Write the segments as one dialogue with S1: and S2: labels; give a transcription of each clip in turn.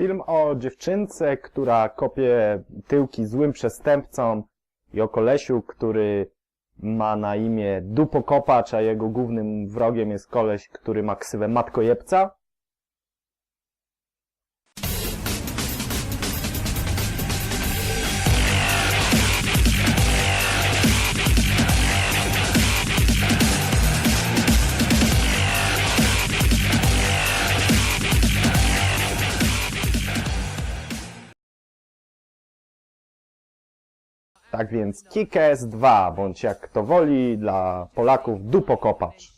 S1: Film o dziewczynce, która kopie tyłki złym przestępcom i o kolesiu, który ma na imię Dupokopacz, a jego głównym wrogiem jest koleś, który ma ksywę Matkojebca. Tak więc Kikes 2, bądź jak kto woli, dla Polaków Dupokopacz.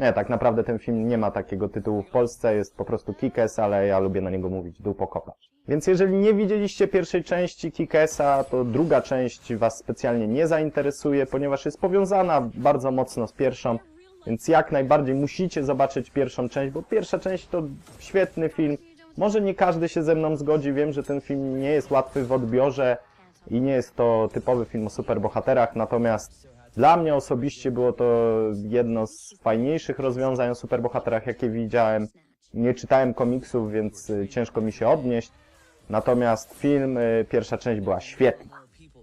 S1: Nie, tak naprawdę ten film nie ma takiego tytułu w Polsce, jest po prostu Kikes, ale ja lubię na niego mówić Dupokopacz. Więc jeżeli nie widzieliście pierwszej części Kikesa, to druga część Was specjalnie nie zainteresuje, ponieważ jest powiązana bardzo mocno z pierwszą, więc jak najbardziej musicie zobaczyć pierwszą część, bo pierwsza część to świetny film. Może nie każdy się ze mną zgodzi, wiem, że ten film nie jest łatwy w odbiorze, i nie jest to typowy film o superbohaterach, natomiast dla mnie osobiście było to jedno z fajniejszych rozwiązań o superbohaterach, jakie widziałem. Nie czytałem komiksów, więc y, ciężko mi się odnieść. Natomiast film, y, pierwsza część była świetna.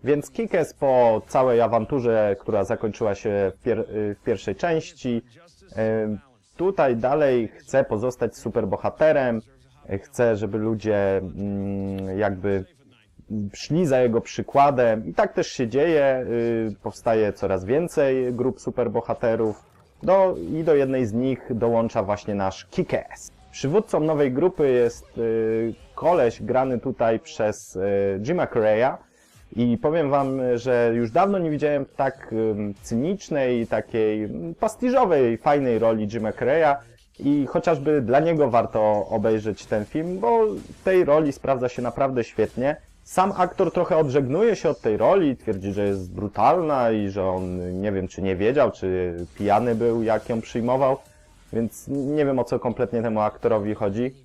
S1: Więc Kikes po całej awanturze, która zakończyła się w, pier y, w pierwszej części, tutaj dalej chce pozostać superbohaterem, chce, żeby ludzie mm, jakby szli za jego przykładem i tak też się dzieje, y, powstaje coraz więcej grup superbohaterów do, i do jednej z nich dołącza właśnie nasz Kick-Ass. Przywódcą nowej grupy jest y, koleś grany tutaj przez y, Jima Carreya i powiem wam, że już dawno nie widziałem tak cynicznej, takiej mm, pastiżowej, fajnej roli Jima Carreya i chociażby dla niego warto obejrzeć ten film, bo w tej roli sprawdza się naprawdę świetnie. Sam aktor trochę odżegnuje się od tej roli, twierdzi, że jest brutalna i że on nie wiem, czy nie wiedział, czy pijany był, jak ją przyjmował, więc nie wiem o co kompletnie temu aktorowi chodzi.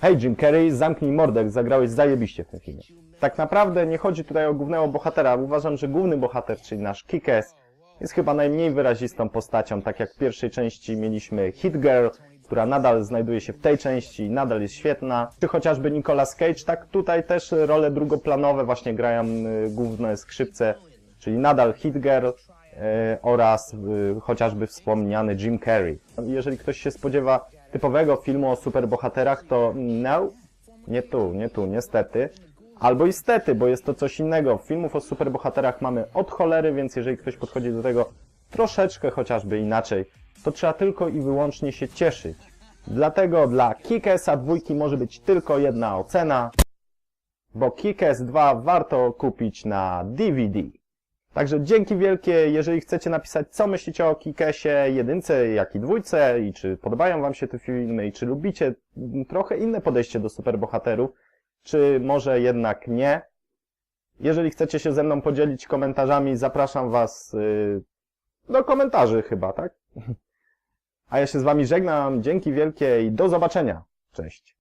S1: Hej Jim Carrey, zamknij mordek, zagrałeś zajebiście w tym filmie. Tak naprawdę nie chodzi tutaj o głównego bohatera, uważam, że główny bohater, czyli nasz Kick-Ass, jest chyba najmniej wyrazistą postacią, tak jak w pierwszej części mieliśmy Hit Girl, która nadal znajduje się w tej części i nadal jest świetna. Czy chociażby Nicolas Cage, tak tutaj też role drugoplanowe właśnie grają y, główne skrzypce, czyli nadal Hit Girl y, oraz y, chociażby wspomniany Jim Carrey. Jeżeli ktoś się spodziewa typowego filmu o superbohaterach, to no, nie tu, nie tu, niestety. Albo istety, bo jest to coś innego. Filmów o superbohaterach mamy od cholery, więc jeżeli ktoś podchodzi do tego troszeczkę chociażby inaczej, to trzeba tylko i wyłącznie się cieszyć. Dlatego dla Kikesa dwójki może być tylko jedna ocena, bo Kikes 2 warto kupić na DVD. Także dzięki wielkie, jeżeli chcecie napisać, co myślicie o Kikesie, jedynce, jak i dwójce, i czy podobają wam się te filmy, i czy lubicie trochę inne podejście do superbohaterów, czy może jednak nie. Jeżeli chcecie się ze mną podzielić komentarzami, zapraszam was yy, do komentarzy chyba, tak? A ja się z wami żegnam, dzięki wielkie i do zobaczenia. Cześć.